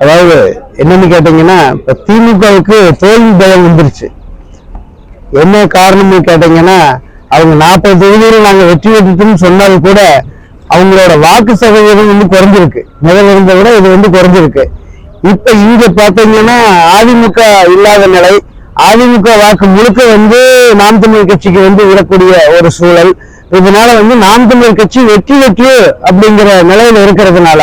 அதாவது என்னன்னு கேட்டீங்கன்னா இப்ப திமுகவுக்கு தோல்வி பயம் வந்துருச்சு. என்ன காரணம்னு கேட்டீங்கன்னா அவங்க நாற்பது தொகுதியில் நாங்கள் வெற்றி பெற்றுட்டோம்னு சொன்னாலும் கூட அவங்களோட வாக்கு சதவீதம் வந்து குறைஞ்சிருக்கு. முதல்ல இருந்த விட இது வந்து குறைஞ்சிருக்கு. இப்ப இங்க பாத்தீங்கன்னா அதிமுக இல்லாத நிலை அதிமுக வாக்கு முழுக்க வந்து நாம் தமிழ் கட்சிக்கு வந்து விடக்கூடிய ஒரு சூழல். இதனால வந்து நாம் தமிழ் கட்சி வெற்றி வெற்றி அப்படிங்கிற நிலையில இருக்கிறதுனால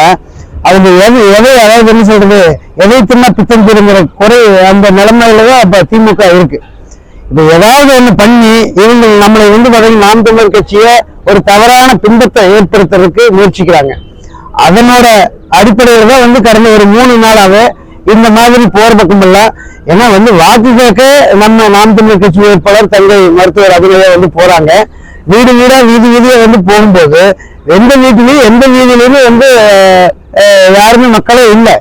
அவங்க எது எதை அதாவது என்ன சொல்றது? எதை தின்னா பித்தம் திருங்கிற குறை அந்த நிலைமையில தான் இப்போ திமுக இருக்கு. இப்போ ஏதாவது ஒன்று பண்ணி இவங்க நம்மளை வந்து பாத்தீங்கன்னா நாம் தமிழர் கட்சியை ஒரு தவறான பிம்பத்தை ஏற்படுத்துறதுக்கு முயற்சிக்கிறாங்க. அதனோட அடிப்படையில் தான் வந்து கடந்த ஒரு மூணு நாளாவே இந்த மாதிரி போற பக்கம் இல்ல. ஏன்னா வந்து வாக்கு கேட்க நம்ம நாம் தமிழர் கட்சி வேட்பாளர் தங்கை மருத்துவர் அபிநயா வந்து போறாங்க. வீடு வீடா வீதி வீதியா வந்து போகும்போது எந்த வீட்டிலையும் எந்த வீதியிலுமே வந்து யாருமே மக்களே இல்லை.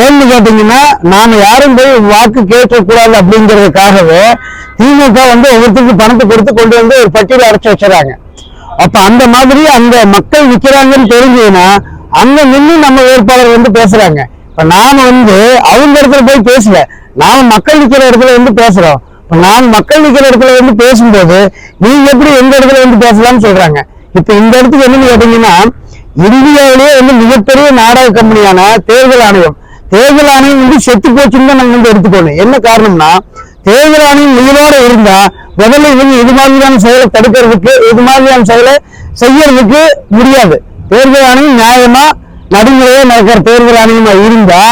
ஏன்னு கேட்டீங்கன்னா நாம யாரும் போய் வாக்கு கேட்கக்கூடாது அப்படிங்கிறதுக்காகவே திமுக வந்து ஒவ்வொருத்தருக்கும் பணத்தை கொடுத்து கொண்டு வந்து ஒரு பட்டியலை அடைச்சு வச்சுறாங்க அப்ப அந்த மாதிரி அந்த மக்கள் நிக்கிறாங்கன்னு தெரிஞ்சதுன்னா அங்க நின்று நம்ம வேட்பாளர் வந்து பேசுறாங்க. இப்ப நாம வந்து அவங்க இடத்துல போய் பேசல. நாம மக்கள் நிக்கிற இடத்துல வந்து பேசுறோம். இப்ப நான் மக்கள் நிக்கிற இடத்துல வந்து பேசும்போது நீங்க எப்படி எந்த இடத்துல வந்து பேசலாம்னு சொல்றாங்க. இப்ப இந்த இடத்துக்கு என்னன்னு கேட்டீங்கன்னா இந்தியாவிலேயே வந்து மிகப்பெரிய நாடக கம்பெனியான தேர்தல் ஆணையம். தேர்தல் ஆணையம் வந்து செத்து போச்சுன்னு தான் நாங்கள் வந்து எடுத்துக்கணும். என்ன காரணம்னா தேர்தல் ஆணையம் உயிரோட இருந்தா முதல்ல இவங்க இது மாதிரியான செயலை தடுக்கிறதுக்கு இது மாதிரியான செயலை செய்யறதுக்கு முடியாது. தேர்தல் ஆணையம் நியாயமா நடுமுறையே நடக்கிற தேர்தல் ஆணையமா இருந்தா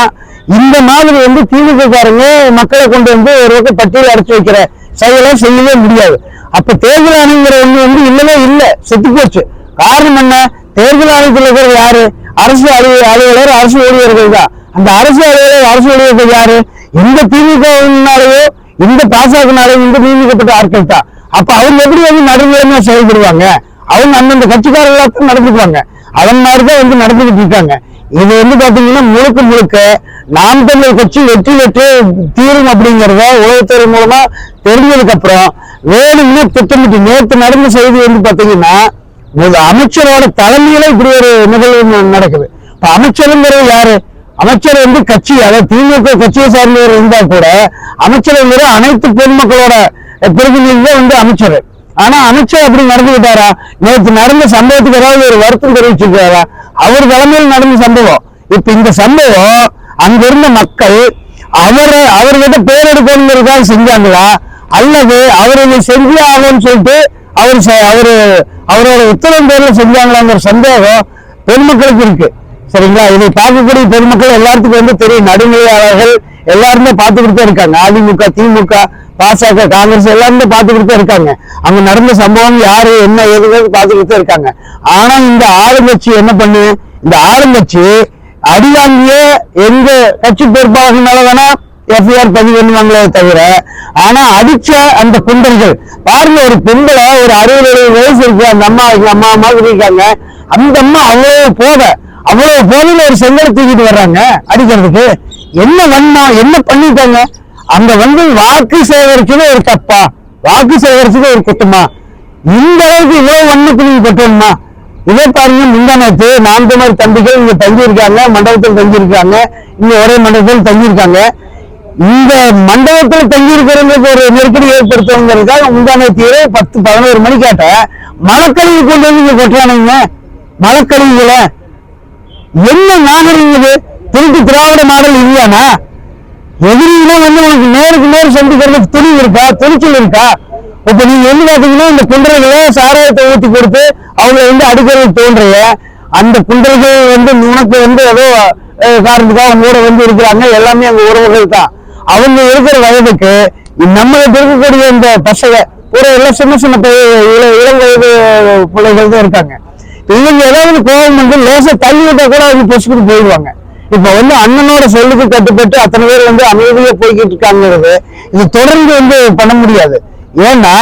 இந்த மாதிரி வந்து திமுக காரங்க மக்களை கொண்டு வந்து ஒரு பக்கம் பட்டியல் அடைச்சு வைக்கிற செயலை செய்யவே முடியாது. அப்ப தேர்தல் ஆணையங்கிற ஒண்ணு வந்து இல்லவே இல்லை செத்து போச்சு. காரணம் என்ன? தேர்தல் ஆணையத்தில் இருக்கிறது யாரு? அரசு அலுவலர் அலுவலர் அரசு ஊழியர்கள் தான். அந்த அரசு அலுவலர் அரசு ஊழியர்கள் யாரு? இந்த திமுகவினாலேயோ இந்த பாசகனாலேயோ இந்த நியமிக்கப்பட்ட ஆட்கள் தான். அப்ப அவங்க எப்படி வந்து நடுநிலைமையா செயல்படுவாங்க? அவங்க அந்தந்த கட்சிக்காரர்களாக தான் நடந்துக்குவாங்க. அதன் மாதிரி தான் வந்து நடந்துகிட்டு இருக்காங்க. இது வந்து பாத்தீங்கன்னா முழுக்க முழுக்க நாம் தமிழர் கட்சி வெற்றி பெற்று தீரும் அப்படிங்கிறத உலகத்துறை மூலமா தெரிஞ்சதுக்கு அப்புறம் வேணும்னு திட்டமிட்டு நேற்று நடந்த செய்தி வந்து பாத்தீங்கன்னா அமைச்சரோட தலைமையில இப்படி ஒரு நிகழ்வு நடக்குது. இப்ப அமைச்சருங்கிறது யாரு? அமைச்சர் வந்து கட்சி அதாவது திமுக கட்சியை சார்ந்தவர் இருந்தா கூட அமைச்சருங்கிற அனைத்து பொதுமக்களோட பிரதிநிதிகள் வந்து அமைச்சர். ஆனா அமைச்சர் அப்படி நடந்துகிட்டாரா நேற்று நடந்த சம்பவத்துக்கு ஏதாவது ஒரு வருத்தம் தெரிவிச்சிருக்காரா? அவர் தலைமையில் நடந்த சம்பவம். இப்ப இந்த சம்பவம் அங்கிருந்த மக்கள் அவரை அவர்கிட்ட பேர் எடுக்கணுங்கிறதுக்காக செஞ்சாங்களா? அல்லது அவர் இதை செஞ்சே ஆகும்னு சொல்லிட்டு அவர் அவரு அவரோட உத்தரவு பேரில் செஞ்சாங்களாங்கிற சந்தேகம் பெருமக்களுக்கு இருக்கு. சரிங்களா? இதை பார்க்கக்கூடிய பெருமக்கள் எல்லாத்துக்கும் வந்து தெரியும். நடுநிலையாளர்கள் எல்லாருமே பார்த்துக்கிட்டு தான் இருக்காங்க. அதிமுக திமுக பாசக காங்கிரஸ் எல்லாருமே பார்த்துக்கிட்டு தான் இருக்காங்க. அங்க நடந்த சம்பவம் யாரு என்ன ஏதுங்கிறது பார்த்துக்கிட்டு தான் இருக்காங்க. ஆனா இந்த ஆளுங்கட்சி என்ன பண்ணு இந்த ஆளுங்கட்சி அடிவாங்கிய எங்க கட்சி பொறுப்பாளர்களால வேணா எஃப்ஐஆர் பதிவு பண்ணுவாங்களே தவிர ஆனா அடிச்ச அந்த குண்டர்கள் பாருங்க ஒரு பெண்களை ஒரு அறுபது எழுபது வயசு இருக்கு அந்த அம்மா அம்மா அம்மா இருக்காங்க. அந்த அம்மா அவ்வளவு போத அவ்வளவு போதையில ஒரு செங்கலை தூக்கிட்டு வர்றாங்க அடிக்கிறதுக்கு. என்ன வண்ணம் என்ன பண்ணிட்டாங்க? அங்க வந்து வாக்கு சேகரிச்சது ஒரு தப்பா? வாக்கு சேகரிச்சது ஒரு குத்தமா? இந்த அளவுக்கு இவ்வளவு வண்ணத்துக்கு நீங்க கொட்டணுமா இதே பாருங்க முந்தானத்து நான்கு மாதிரி தம்பிகள் இங்க தங்கி இருக்காங்க மண்டபத்தில் தங்கி இருக்காங்க இங்க ஒரே மண்டபத்தில் தங்கி இருக்காங்க இந்த மண்டபத்தில் தங்கியிருக்கிறவங்களுக்கு ஒரு நெருக்கடி ஏற்படுத்தவங்களுக்காக உண்டான தீரை பத்து பதினோரு மணிக்காட்ட மழைக்கழிவு கொண்டு வந்து இங்க கொட்டுறானுங்க. மலக்கழிவுல என்ன நாகரிகம் திருட்டு திராவிட மாடல் இல்லையானா எதிரியில வந்து உனக்கு நேருக்கு நேர் சந்திக்கிறதுக்கு துணி இருக்கா? துணிச்சல் இருக்கா? இப்ப நீங்க என்ன பாத்தீங்கன்னா இந்த குண்டர்களை சாராயத்தை ஊத்தி கொடுத்து அவங்களை வந்து அடிக்கிறது தோன்றைய அந்த குண்டர்கள் வந்து உனக்கு வந்து ஏதோ காரணத்துக்காக உங்க வந்து இருக்கிறாங்க. எல்லாமே அங்க உறவுகள் தான். அவங்க இருக்கிற வயதுக்கு நம்மளுக்கு இருக்கக்கூடிய இந்த பசங்க ஒரு எல்லாம் சின்ன சின்ன இளம் வயது பிள்ளைகள் தான் இருக்காங்க. இவங்க ஏதாவது கோபம் வந்து லேசா தள்ளி விட்டா கூட அவங்க பொசுக்கிட்டு போயிடுவாங்க. இப்ப வந்து அண்ணனோட சொல்லுக்கு கட்டுப்பட்டு அத்தனை பேர் வந்து அமைதியா போய்கிட்டு இருக்காங்கிறது இது தொடர்ந்து வந்து பண்ண முடியாது. ஏன்னா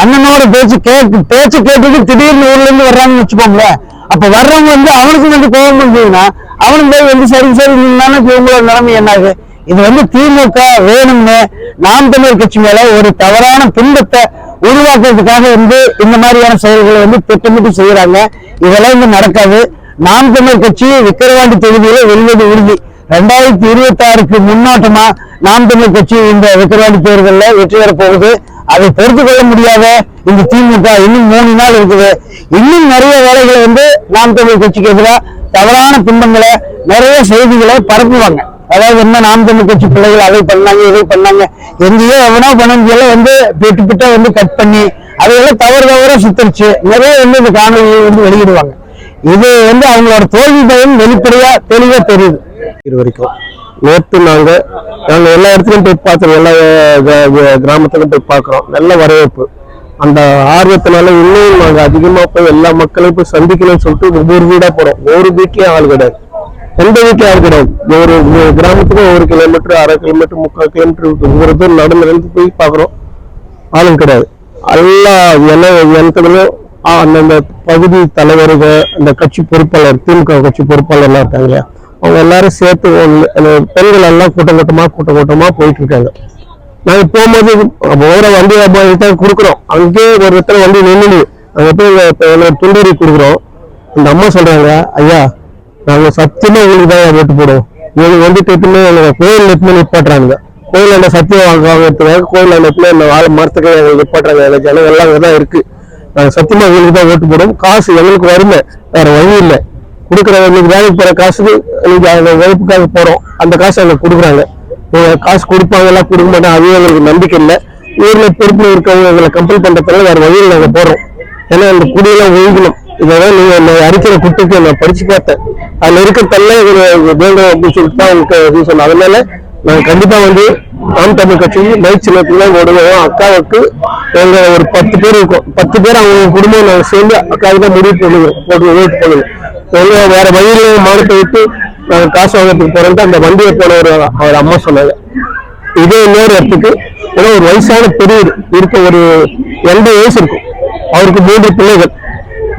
அண்ணனோட பேச்சு கேட்டு பேச்சு கேட்டுட்டு திடீர்னு ஊர்ல இருந்து வர்றாங்கன்னு வச்சுக்கோங்களேன். அப்ப வர்றவங்க வந்து அவனுக்கு வந்து கோபம் வந்ததுன்னா அவனுக்கு போய் வந்து சரி சரி நின்னானே இவங்களோட நிலைமை என்னாது? இது வந்து திமுக வேணும்னு நாம் தமிழர் கட்சி மேல ஒரு தவறான துன்பத்தை உருவாக்குறதுக்காக வந்து இந்த மாதிரியான செயல்களை வந்து திட்டமிட்டு செய்யறாங்க. இதெல்லாம் இங்க நடக்காது. நாம் தமிழர் கட்சி விக்கிரவாண்டி தொகுதியில வெல்வது உறுதி. ரெண்டாயிரத்தி இருபத்தி ஆறுக்கு முன்னோட்டமா நாம் தமிழ் கட்சி இந்த விக்கிரவாண்டி தேர்தலில் வெற்றி பெற போகுது அதை பொறுத்து கொள்ள முடியாத இந்த திமுக இன்னும் மூணு நாள் இருக்குது. இன்னும் நிறைய வேலைகளை வந்து நாம் தமிழ் கட்சிக்கு எதிராக தவறான பிம்பங்களை நிறைய செய்திகளை பரப்புவாங்க. அதாவது என்ன நாம் தமிழ் கட்சி பிள்ளைகள் அதை பண்ணாங்க இதை பண்ணாங்க. எங்கேயோ எவனோ பண்ணலாம் வந்து பிட்டு பிட்டா வந்து கட் பண்ணி அதையெல்லாம் தவறு தவறா சுத்தரிச்சு நிறைய வந்து இந்த காணொலியை வந்து வெளியிடுவாங்க. இது வந்து அவங்களோட தோல்வி பயன் வெளிப்படையா தெளிவா தெரியுது. இது வரைக்கும் நேற்று நாங்க நாங்க எல்லா இடத்துலயும் போய் பார்த்தோம் எல்லா அஹ், கிராமத்துலயும் போய் பார்க்குறோம். நல்ல வரவேற்பு. அந்த ஆர்வத்தினால இன்னும் நாங்க அதிகமா போய் எல்லா மக்களையும் போய் சந்திக்கணும்னு சொல்லிட்டு ஒவ்வொரு வீடா போறோம். ஒவ்வொரு வீட்லயும் ஆள் கிடையாது. எந்த வீட்லயும் ஆள் கிடையாது. ஒரு கிராமத்துக்கும் ஒரு கிலோமீட்டர் அரை கிலோமீட்டர் முக்கால் கிலோமீட்டர் ஒவ்வொரு நடந்து நடந்து போய் பார்க்குறோம். ஆளும் கிடையாது. எல்லா என்ன எனத்துலையும் அந்தந்த பகுதி தலைவர்கள் அந்த கட்சி பொறுப்பாளர் திமுக கட்சி பொறுப்பாளர்லாம் இருக்காங்க இல்லையா? அவங்க எல்லாரும் சேர்த்து அந்த பெண்கள் எல்லாம் கூட்டம் கூட்டமா கூட்டம் கூட்டமா போயிட்டு இருக்காங்க. நாங்க போகும்போது போகிற வண்டி தான் கொடுக்குறோம். அங்கேயே ஒரு இடத்துல வண்டி நின்று அங்கே போய் துண்டூரி கொடுக்குறோம். அந்த அம்மா சொல்றாங்க ஐயா நாங்கள் சத்தியமா உங்களுக்கு தான் ஓட்டு போடுவோம். இவங்க வந்து கேட்டுமே கோயில் நெட்டுமே நிப்பாட்டுறாங்க கோயில் அந்த சத்தியம் வாங்குறதுக்காக கோயில் நெட்டுல இந்த வாழை மரத்துக்கு எங்களை நிப்பாட்டுறாங்க எங்க ஜனம் எல்லாம் அங்கதான் இருக்கு. நாங்கள் சத்தியமா உங்களுக்கு தான் ஓட்டு போடுவோம். காசு எங்களுக்கு வருமே வேற வழி இல்லை. கொடுக்குற இன்னைக்கு வேலைக்கு போகிற காசுக்கு இன்னைக்கு அந்த உழைப்புக்காக போகிறோம் அந்த காசு அவங்க கொடுக்குறாங்க. காசு கொடுப்பாங்க எல்லாம் கொடுக்க மாட்டோம். அதுவும் எங்களுக்கு நம்பிக்கை இல்லை. ஊரில் பொறுப்பில் இருக்கவங்க எங்களை கம்பல் பண்ணுறதுனால வேறு வழியில் நாங்கள் போகிறோம் ஏன்னா அந்த குடியெல்லாம் ஒழுங்கணும் இதெல்லாம் நீங்க என்னை அரிக்கிற குட்டுக்கு நான் படிச்சு பார்த்தேன் அதுல இருக்கிறதெல்லாம் தள்ள வேண்டும் அப்படின்னு சொல்லிட்டு தான் உங்களுக்கு இது சொன்னேன். அதனால நான் கண்டிப்பா வந்து நாம் தமிழ் கட்சி மைக் சின்னத்துல ஓடுவோம் அக்காவுக்கு எங்க ஒரு பத்து பேர் இருக்கும். பத்து பேர் அவங்க குடும்பம் நாங்கள் சேர்ந்து அக்காவுக்கு தான் முடிவு பண்ணுவோம். போட்டு ஓட்டு பண்ணுவோம். எங்க வேற வழியில மானத்தை விட்டு நாங்கள் காசு வாங்கறதுக்கு போறோம்ட்டு அந்த வண்டியை போன ஒரு அவர் அம்மா சொன்னாங்க. இதே இன்னொரு இடத்துக்கு ஏன்னா ஒரு வயசான பெரியவர் இருக்க ஒரு எண்பது வயசு இருக்கும். அவருக்கு மூன்று பிள்ளைகள்.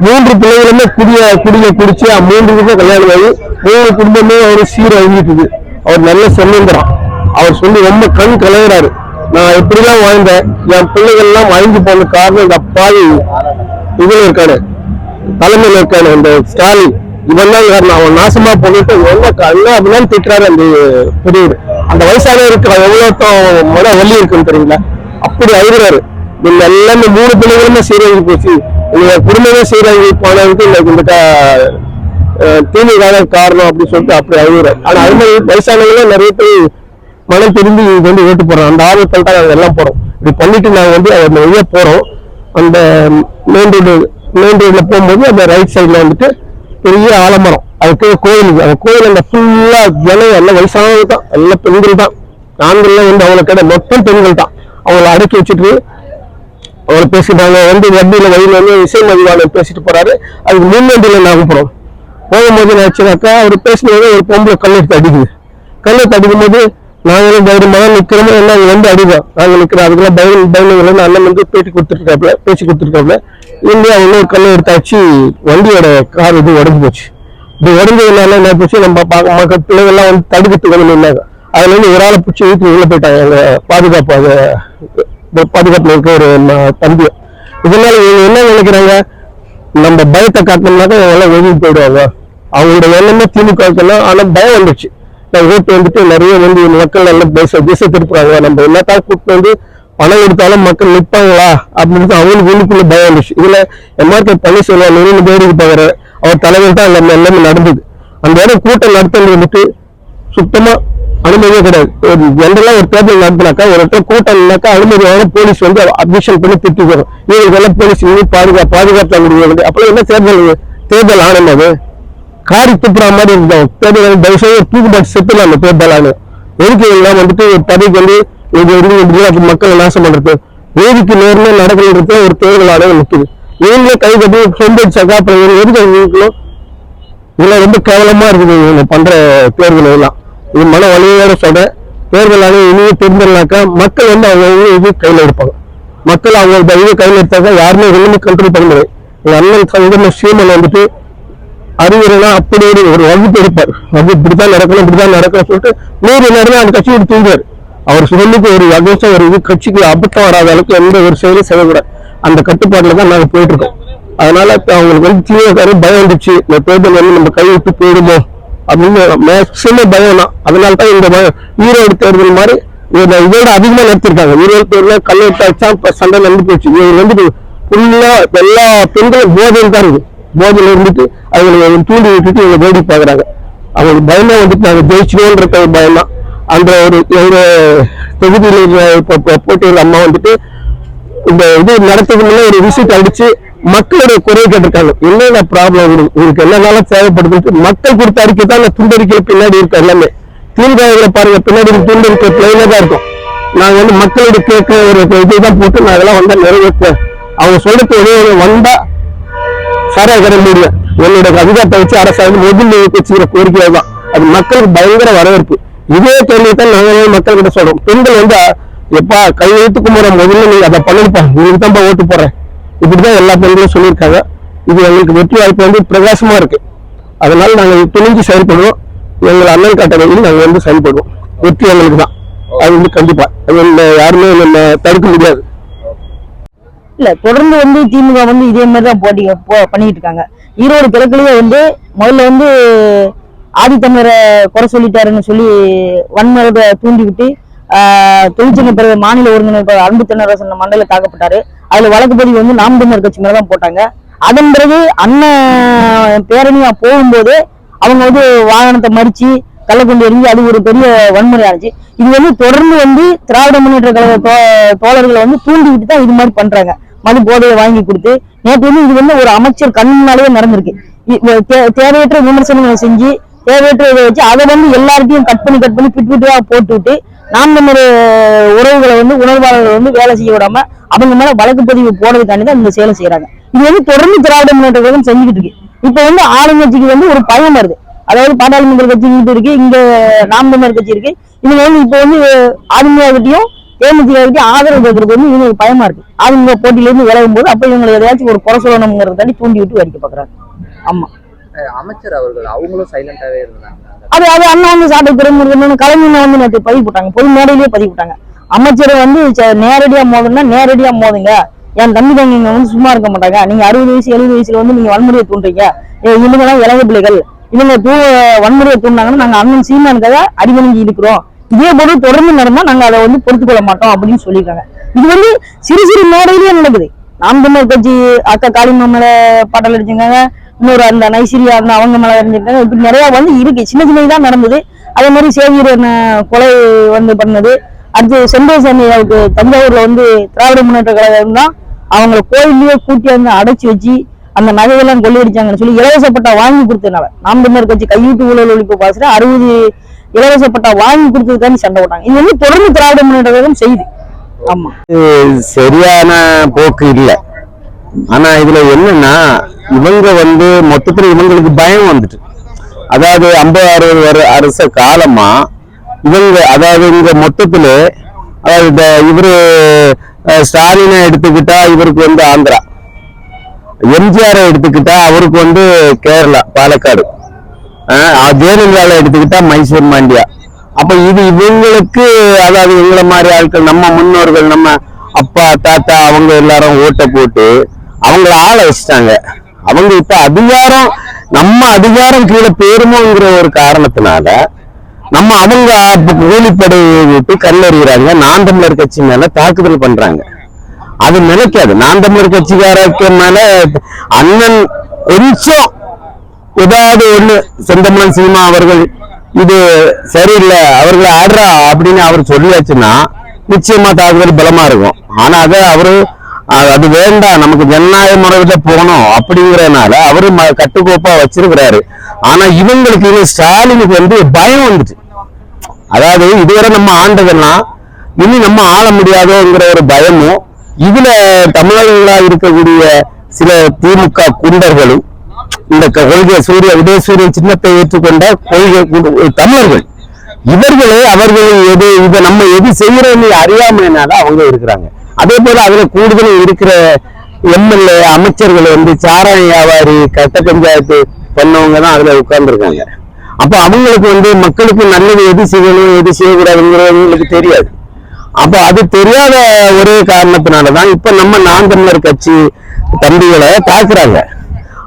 மூன்று பிள்ளைகளுமே குடிய குடிய குடிச்சு மூன்று பேரும் கல்யாணம் ஆகி மூணு குடும்பமே அவர் சீர அழிஞ்சிட்டு அவர் நல்ல செல்லுங்கிறான் அவர் சொல்லி ரொம்ப கண் கலையிறாரு நான் எப்படிலாம் வாழ்ந்தேன். என் பிள்ளைகள்லாம் அழிஞ்சு போன காரணம் இந்த அப்பாவி இதில் இருக்காரு. தலைமையில் இருக்காரு இந்த ஸ்டாலின். இவன் தான் காரணம் அவன் நாசமா போனிட்டு என்ன கண்ணா அப்படிலாம் திட்டுறாரு அந்த பெரியவர். அந்த வயசான இருக்கிற எவ்வளவு மன வலி இருக்குன்னு தெரியல அப்படி அழுகுறாரு. இந்த எல்லாமே மூணு பிள்ளைகளுமே சீரழிஞ்சு போச்சு. உங்க குடும்பமே சீரழிஞ்சு போனதுக்கு இன்னைக்கு இந்த க- காரணம் அப்படின்னு சொல்லிட்டு அப்படி அழுகுறாரு ஆனா அது மாதிரி வயசானவங்களே நிறைய பேர் மனம் திரும்பி இது வந்து ஓட்டு போடுறோம் அந்த ஆர்வத்தில் தான் நாங்கள் எல்லாம் போறோம். இப்படி பண்ணிட்டு நாங்கள் வந்து அந்த வழியா போறோம். அந்த மெயின் ரோடு மெயின் ரோட்ல போகும்போது அந்த ரைட் சைட்ல வந்துட்டு பெரிய ஆலமரம். அதுக்கு கோயில். அந்த கோயில் அந்த ஃபுல்லா ஜனம் எல்லாம் வயசானவங்க தான். எல்லாம் பெண்கள் தான். ஆண்கள்லாம் வந்து அவங்களை கடை மொத்தம் பெண்கள் தான். அவங்கள அடக்கி வச்சுட்டு அவர் பேசிட்டாங்க. வந்து வண்டியில் வழியில வந்து இசை மதிவாளர் பேசிட்டு போறாரு. அதுக்கு முன் வண்டியில நாங்க போறோம் போகும்போது ஆச்சுனாக்கா அவர் பேசினது ஒரு பொம்பளை கல்லெடுத்து அடிக்குது. கல்லெடுத்து அடிக்கும் போது நாங்களும் தைரியமாக நிற்கிறோமோ எல்லாம் அங்கே வந்து அடிப்போம் நாங்கள் நிற்கிறோம் அதுக்கெல்லாம் பயம் பயம் அண்ணன் வந்து பேட்டி கொடுத்துருக்காப்புல பேச்சு கொடுத்துருக்காப்ல இந்தியா இன்னொரு கல்லை எடுத்து வண்டியோட கார் இது உடஞ்சு போச்சு. இது உடஞ்சதுனால என்ன போச்சு நம்ம பார்க்க மக்கள் பிள்ளைகள்லாம் வந்து தடுக்கிறதுக்கு வந்து நின்னாங்க. அதுலேருந்து ஒரு ஆளை பிடிச்சி வீட்டுக்கு உள்ளே போயிட்டாங்க. எங்கள் பாதுகாப்பு பாதுகாப்புல இருக்க ஒரு தம்பி. இதனால இவங்க என்ன நினைக்கிறாங்க? நம்ம பயத்தை காட்டினோம்னாக்கா எல்லாம் வெளியே போயிடுவாங்க. அவங்களோட எண்ணமே திமுக எல்லாம் ஆனா பயம் வந்துச்சு நான் ஓட்டு வந்துட்டு நிறைய வந்து மக்கள் எல்லாம் பேச திசை திருப்புறாங்க. நம்ம என்னத்தான் கூப்பிட்டு வந்து பணம் கொடுத்தாலும் மக்கள் நிற்பாங்களா அப்படின்னு அவங்களுக்கு உள்ளுக்குள்ள பயம் வந்துச்சு இதுல எம்ஆர்கே பன்னீர்செல்வம் நூறு பேருக்கு தவிர அவர் தலைவர் தான் எல்லாமே எல்லாமே நடந்தது. அந்த இடம் கூட்டம் நடத்துறது வந்துட்டு சுத்தமா அனுமதியே கிடையாது. ஒரு ஜென்ரலா ஒரு தேர்தல் நடத்தினாக்கா ஒரு இடத்துல கூட்டம் இல்லைனாக்கா அனுமதி போலீஸ் வந்து அப்ஜெக்ஷன் பண்ணி திட்டு வரும் இவங்களுக்கெல்லாம் போலீஸ் இன்னும் பாதுகா பாதுகாத்த முடியாது அப்போ என்ன தேர்தல் தேர்தல் ஆனது அது? காரி துப்புற மாதிரி இருந்தோம் தேர்தல் தயவுசெய்து செய்து தூக்கு செத்துலாம் அந்த தேர்தல் ஆனது எதுக்கு எல்லாம் வந்துட்டு ஒரு பதவிக்கு வந்து இது வந்து மக்களை நாசம் பண்றது? வேதிக்கு நேர்மையா நடக்கணுன்றது ஒரு தேர்தல் ஆனது நிற்குது இவங்களே கை கட்டி சொந்த அப்புறம் எதுக்கு இவங்களும் இதெல்லாம் ரொம்ப கேவலமா இருக்குது இவங்க பண்ற தேர்தல் எல்லாம். இது மன வலிமையோட சொல்றேன். தேர்தலாக இனியும் தெரிஞ்சலாக்கா மக்கள் வந்து அவங்க இது கையில் எடுப்பாங்க. மக்கள் அவங்க இது கையில் எடுத்தாக்க யாருமே இன்னும் கண்ட்ரோல் பண்ண முடியாது. எங்க அண்ணன் சங்கம சீமன் வந்துட்டு அறிவுரைனா அப்படி ஒரு ஒரு வகுப்பு எடுப்பார். வகுப்பு இப்படிதான் நடக்கணும் இப்படிதான் நடக்கணும் சொல்லிட்டு நூறு நேரம் அந்த கட்சி விட்டு தூங்குவார் அவர் சொல்லிக்கு ஒரு அகேன்ஸ்டா ஒரு இது கட்சிக்கு அபத்தம் வராத அளவுக்கு எந்த ஒரு செயலும் செய்யக்கூடாது. அந்த கட்டுப்பாட்டில் தான் நாங்கள் போயிட்டு இருக்கோம். அதனால இப்போ அவங்களுக்கு வந்து தீவிரக்காரர் பயம் வந்துச்சு இந்த தேர்தல் வந்து நம்ம கை விட்டு போயிடுமோ? அப்படின்னு மேக்சிமம் பயம் தான் அதனால தான் இந்த பயம் ஈரோடு தேர்தல் மாதிரி இதோட அதிகமாக நடத்திருக்காங்க. ஈரோடு தேர்தல் கல்லூரி வச்சா சண்டை நடந்து போச்சு. இவர் வந்து ஃபுல்லா எல்லா பெண்களும் போதையில் தான் இருக்கு. போதையில் இருந்துட்டு அவங்களை தூண்டி விட்டுட்டு இவங்க வேடி பாக்குறாங்க. அவங்களுக்கு பயமா வந்துட்டு நாங்கள் ஜெயிச்சிடுவோன்ற பயம் தான் அந்த ஒரு எங்கள் தொகுதியில் இப்போ போட்டியில் அம்மா வந்துட்டு இந்த இது நடத்துக்கு முன்னே ஒரு விசிட் அடிச்சு மக்களுடைய குறை கேட்டிருக்காங்க. என்னென்ன ப்ராப்ளம் உங்களுக்கு என்னென்ன தேவைப்படுதுன்னு மக்கள் கொடுத்த அறிக்கை தான் அந்த துண்டறிக்கையில பின்னாடி இருக்கும் எல்லாமே. தீர்வாயில பாருங்க பின்னாடி துண்டறிக்கை பிளைனா தான் இருக்கும். நாங்க வந்து மக்களுடைய கேட்க ஒரு இதுதான் போட்டு நான் அதெல்லாம் வந்தா நிறைவேற்ற. அவங்க சொல்றது ஒரே ஒரு வந்தா சரியா கிட முடியும் என்னோட அதிகாரத்தை வச்சு அரசாங்கம் முதல் வச்சுக்கிற கோரிக்கை தான். அது மக்களுக்கு பயங்கர வரவேற்பு. இதே கேள்வி தான் நாங்கள் மக்கள் கிட்ட சொல்றோம். பெண்கள் வந்து எப்பா கை வைத்து கும்பிட முதல்ல நீங்க அதை பண்ணிருப்பா உங்களுக்கு தான் ஓட்டு போறேன் இப்படிதான் எல்லா பெண்களும் சொல்லியிருக்காங்க. இது எங்களுக்கு வெற்றி வாய்ப்பு வந்து பிரகாசமா இருக்கு. அதனால நாங்க துணிஞ்சு செயல்படுவோம். எங்கள் அண்ணன் கட்டளையில் நாங்க வந்து செயல்படுவோம். வெற்றி எங்களுக்கு தான். அது வந்து கண்டிப்பா. அது யாருமே நம்ம தடுக்க முடியாது. இல்ல தொடர்ந்து வந்து திமுக வந்து இதே மாதிரி தான் போட்டி போ- பண்ணிட்டு இருக்காங்க ஈரோடு கிழக்குலயே வந்து முதல்ல வந்து ஆதித்தமிழரை குறை சொல்லிட்டாருன்னு சொல்லி வன்முறை தூண்டி விட்டு தொழிற்சங்க பிறகு மாநில ஒருங்கிணைப்பாளர் அன்பு தென்னரசன் மண்டல தாக்கப்பட்டாரு. அதுல வழக்கு பதிவு வந்து நாம் தமிழர் கட்சி மேலதான் போட்டாங்க. அதன் பிறகு அண்ணன் பேரணியா போகும்போது அவங்க வந்து வாகனத்தை மறிச்சு கள்ளக்குண்டு எரிஞ்சு அது ஒரு பெரிய வன்முறை ஆச்சு. இது வந்து தொடர்ந்து வந்து திராவிட முன்னேற்ற கழக தோழர்களை வந்து தூண்டிவிட்டு தான் இது மாதிரி பண்றாங்க. மது போதையை வாங்கி கொடுத்து. நேற்று வந்து இது வந்து ஒரு அமைச்சர் கண் முன்னாலேயே நடந்திருக்கு. தே- தேவையற்ற விமர்சனங்களை செஞ்சு தேவையற்ற இதை வச்சு அதை வந்து எல்லார்ட்டையும் கட் பண்ணி கட் பண்ணி பிட்டு பிட்டா போட்டு விட்டு நாம் நம்முடைய உறவுகளை வந்து உணர்வாளர்கள் வந்து வேலை செய்ய விடாம அவங்க மேல வழக்கு பதிவு போடுறதுக்காண்டி தான் இந்த செயலை செய்யறாங்க இது வந்து தொடர்ந்து திராவிட முன்னேற்ற கழகம் செஞ்சுக்கிட்டு இருக்கு. இப்ப வந்து ஆளுங்கட்சிக்கு வந்து ஒரு பயம் வருது. அதாவது பாராளுமன்ற கட்சி இங்கிட்டு இருக்கு இங்க நாம் தமிழர் கட்சி இருக்கு. இவங்க வந்து இப்ப வந்து ஆளுமையாகிட்டையும் கிட்டயும் ஆதரவு கேட்கறது வந்து இவங்களுக்கு பயமா இருக்கு. அவங்க போட்டியில இருந்து விலகும் போது அப்ப இவங்களை எதையாச்சும் ஒரு குறை சொல்லணுங்கிறதாண்டி தூண்டி விட்டு வரிக்க பாக்குறாங்க ஆமா அமைச்சர் அவர்கள் அவங்களும் சைலண்டாவே இருந்தாங்க அது அது அண்ணா வந்து சாட்டை துறைமுருகன் கலைஞர் வந்து நேற்று பதிவு போட்டாங்க. பொது மேடையிலேயே பதிவு போட்டாங்க. அமைச்சர் வந்து நேரடியாக நேரடியா மோதுனா நேரடியா மோதுங்க. என் தம்பி தங்கிங்க வந்து சும்மா இருக்க மாட்டாங்க. நீங்க அறுபது வயசு எழுபது வயசுல வந்து நீங்க வன்முறையை தூண்டுறீங்க. இவங்கெல்லாம் இளங்க இளைய பிள்ளைகள். இவங்க தூ வன்முறையை தூண்டாங்கன்னா நாங்க அண்ணன் சீமானுக்காக அடிவணங்கி இருக்கிறோம் இதே போல தொடர்ந்து நடந்தா நாங்க அதை வந்து பொறுத்துக்கொள்ள மாட்டோம் அப்படின்னு சொல்லியிருக்காங்க. இது வந்து சிறு சிறு மேடையிலேயே நடக்குது. நாம் தமிழர் கட்சி அக்கா காளிமா மேல பாட்டல் அடிச்சிருக்காங்க. இன்னொரு அந்த நைசீரியா அந்த அவங்க மேல அடிச்சிருக்காங்க இப்படி நிறைய வந்து இருக்கு. சின்ன சின்னதான் நடந்தது. அதே மாதிரி சேவியர் கொலை வந்து பண்ணது. அடுத்து செந்தேசாமியாவுக்கு தஞ்சாவூர்ல வந்து திராவிட முன்னேற்ற கழகம் தான் அவங்கள கோயில்லயே கூட்டி வந்து அடைச்சி வச்சு அந்த நகையெல்லாம் கொள்ளையடிச்சாங்கன்னு சொல்லி இலவச பட்டா வாங்கி கொடுத்ததுனால நாம் தமிழர் கட்சி கையூட்டு ஊழல் ஒழிப்பு பாசுற அறுபது இலவச பட்டா வாங்கி கொடுத்ததுக்காண்டி சண்டை போட்டாங்க. இது வந்து தொடர்ந்து திராவிட முன்னேற்ற கழகம் செய்யுது. ஆமா. சரியான போக்கு இல்லை. ஆனா இதுல என்னன்னா இவங்க வந்து மொத்தத்துல இவங்களுக்கு பயம் வந்துட்டு. அதாவது ஐம்பது அறுபது வர அரச காலமா இவங்க அதாவது இங்க மொத்தத்துல அதாவது இந்த இவரு ஸ்டாலினை எடுத்துக்கிட்டா இவருக்கு வந்து ஆந்திரா. எம்ஜிஆரை எடுத்துக்கிட்டா அவருக்கு வந்து கேரளா பாலக்காடு. ஜெயலலிதாவை எடுத்துக்கிட்டா மைசூர் மாண்டியா. அப்ப இது இவங்களுக்கு அதாவது இவங்கள மாதிரி ஆட்கள் நம்ம முன்னோர்கள் நம்ம அப்பா தாத்தா அவங்க எல்லாரும் ஓட்டை போட்டு அவங்கள ஆள வச்சுட்டாங்க. அவங்க இப்ப அதிகாரம் நம்ம அதிகாரம் கீழே பேருமோங்கிற ஒரு காரணத்தினால நம்ம அவங்க அப்ப கூலிப்படை விட்டு கல்லறிகிறாங்க நான் தமிழர் கட்சி மேல தாக்குதல் பண்றாங்க. அது நினைக்காது. நான் தமிழர் கட்சிக்காரக்கு மேல அண்ணன் கொஞ்சம் ஏதாவது ஒண்ணு செந்தமிழன் சீமா அவர்கள் இது சரியில்லை அவர்கள் ஆடுறா அப்படின்னு அவர் சொல்லியாச்சுன்னா நிச்சயமா தாக்குதல் பலமா இருக்கும். ஆனா அதை அவரு அது வேண்டாம் நமக்கு ஜனநாயக முறையில போகணும் அப்படிங்கறதுனால அவரு ம- கட்டுக்கோப்பா வச்சிருக்கிறாரு. ஆனா இவங்களுக்கு இது ஸ்டாலினுக்கு வந்து பயம் வந்துச்சு அதாவது இதுவரை நம்ம ஆண்டதெல்லாம் இனி நம்ம ஆள முடியாதோங்கிற ஒரு பயமும் இதுல தமிழர்களா இருக்கக்கூடிய சில திமுக குண்டர்களும் இந்த கொள்கை சூரிய உதயசூரிய சின்னத்தை ஏற்றுக்கொண்ட கொள்கை தமிழர்கள் இவர்களே அவர்கள் எது இதை நம்ம செய்யறோம்னு அறியாமையினால அவங்க இருக்கிறாங்க. அதே போல அதுல கூடுதலும் இருக்கிற எம்எல்ஏ அமைச்சர்கள் வந்து சாராய வியாபாரி கட்ட பஞ்சாயத்து பண்ணவங்க தான் அதுல உட்கார்ந்துருக்காங்க. அப்ப அவங்களுக்கு வந்து மக்களுக்கு நல்லது எது செய்யணும் எது செய்யக்கூடாதுங்கிறவங்களுக்கு தெரியாது. அப்ப அது தெரியாத ஒரே காரணத்தினாலதான் இப்ப நம்ம நான் தமிழர் கட்சி தம்பிகளை தாக்குறாங்க.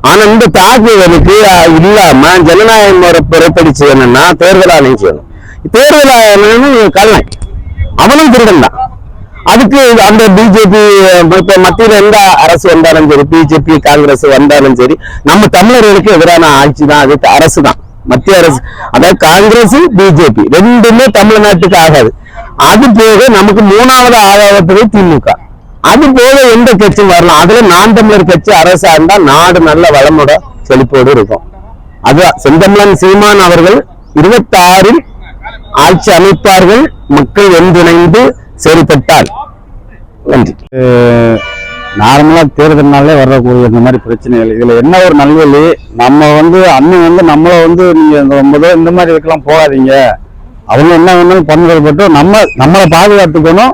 ஆனா இந்த தாக்குதலுக்கு இல்லாம ஜனநாயக முறை புறப்படிச்சு என்னன்னா தேர்தல் ஆணையம் செய்யணும். தேர்தல் ஆணையம் கல்லை அவனும் திருடன் தான். அதுக்கு அந்த பிஜேபி இப்ப மத்தியில எந்த அரசு வந்தாலும் சரி பிஜேபி காங்கிரஸ் வந்தாலும் சரி நம்ம தமிழர்களுக்கு எதிரான ஆட்சி தான். அது அரசு தான். மத்திய அரசு அதாவது காங்கிரஸ் பிஜேபி ரெண்டுமே தமிழ்நாட்டுக்கு ஆகாது. அது போக நமக்கு மூணாவது ஆதாரத்துக்கு திமுக. அது போக எந்த கட்சியும் வரலாம் அதுல நான் தமிழர் கட்சி அரசா இருந்தா நாடு நல்ல வளமோட செழிப்போடு இருக்கும். அதுதான். செந்தமிழன் சீமான் அவர்கள் இருபத்தி ஆறில் ஆட்சி அமைப்பார்கள் மக்கள் ஒன்றிணைந்து செயல்பட்டால். நன்றி. நார்மலாக தேர்தல்னாலே வரக்கூடிய இந்த மாதிரி பிரச்சனைகள். இதில் என்ன ஒரு நல்வழி? நம்ம வந்து அண்ணன் வந்து நம்மளை வந்து நீங்கள் இந்த முதல் இந்த மாதிரி இதுக்கெல்லாம் போகாதீங்க. அவங்க என்ன வேணாலும் பண்ணுறது பட்டு நம்ம நம்மளை பாதுகாத்துக்கணும்.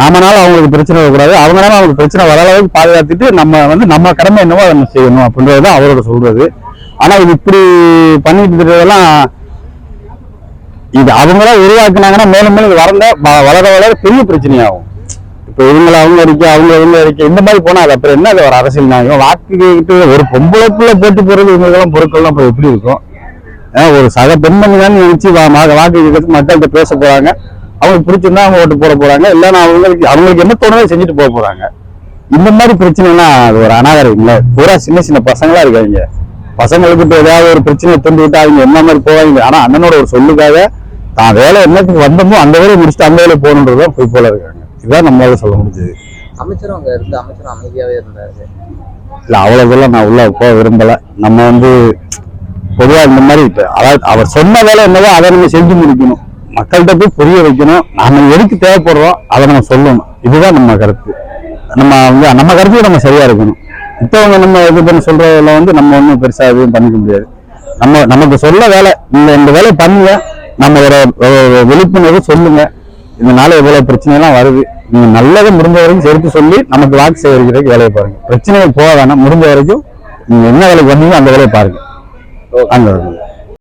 நாமனால அவங்களுக்கு பிரச்சனை வரக்கூடாது. அவங்களால அவங்களுக்கு பிரச்சனை வர அளவுக்கு பாதுகாத்துட்டு நம்ம வந்து நம்ம கடமை என்னவோ அதை செய்யணும் அப்படின்றது தான் அவரோட சொல்றது. ஆனால் இது இப்படி பண்ணிட்டு இருக்கிறதெல்லாம் இது அவங்களா உருவாக்குனாங்கன்னா மேலும் மேலும் இது வளர்ந்த வ- வளர வளர பெரிய பிரச்சனையாகும். இப்போ இவங்களை அவங்க அடிக்க அவங்க இவங்க அடிக்க இந்த மாதிரி போனா அது அப்புறம் என்ன அது ஒரு அரசியல் நாயகம் வாக்கு கேட்டு ஒரு பொம்பளை பிள்ளை போட்டு போறது இவங்களுக்கெல்லாம் பொருட்கள்லாம் இப்போ எப்படி இருக்கும்? ஒரு சக பெண்மணி தான் நினைச்சு வா- வாக்கு கேட்கறதுக்கு மக்கள்கிட்ட பேச போறாங்க. அவங்களுக்கு பிடிச்சிருந்தா அவங்க ஓட்டு போட போறாங்க. இல்லைன்னா அவங்களுக்கு அவங்களுக்கு என்ன தோணுதோ செஞ்சுட்டு போக போறாங்க. இந்த மாதிரி பிரச்சனைலாம் அது ஒரு அனாகரம் இல்லை. பூரா சின்ன சின்ன பசங்களா இருக்காங்க. பசங்களுக்கு இப்போ ஏதாவது ஒரு பிரச்சனையை தூண்டி விட்டு அவங்க என்ன மாதிரி போவாங்க? ஆனா அண்ணனோட ஒரு சொல்லுக்காக தான் வேலை என்னத்துக்கு வந்தோமோ அந்த வேலையை முடிச்சுட்டு அந்த வேலையை போகணுன்றதுதான் போய் போல இருக்காங்க. இதுதான் நம்மளால சொல்ல முடிஞ்சது. அமைச்சரும் அங்க இருந்து அமைச்சரும் அமைதியாவே இருந்தாரு. இல்ல அவ்வளவு இதெல்லாம் நான் உள்ள போக விரும்பல. நம்ம வந்து பொதுவா இந்த மாதிரி இப்ப அதாவது அவர் சொன்ன வேலை என்னவோ அதை நம்ம செஞ்சு முடிக்கணும். மக்கள்கிட்ட போய் புரிய வைக்கணும். நாம எதுக்கு தேவைப்படுறோம் அதை நம்ம சொல்லணும். இதுதான் நம்ம கருத்து. நம்ம வந்து நம்ம கருத்து நம்ம சரியா இருக்கணும். மத்தவங்க நம்ம இது பண்ணி சொல்றதுல வந்து நம்ம ஒன்றும் பெருசா எதுவும் பண்ணிக்க முடியாது. நம்ம நமக்கு சொல்ல வேலை இந்த இந்த வேலையை பண்ணுங்க. நம்ம விழிப்புணர்வு சொல்லுங்க. இதனால இவ்வளவு பிரச்சனை எல்லாம் வருது. நீங்க நல்லதை முடிஞ்ச வரைக்கும் சேர்த்து சொல்லி நமக்கு வாக்கு சேகரிக்கிறதுக்கு வேலையை பாருங்க. பிரச்சனைகள் போக வேணாம். முடிஞ்ச வரைக்கும் நீங்க என்ன வேலைக்கு வந்தீங்க அந்த வேலையை பாருங்க. அந்த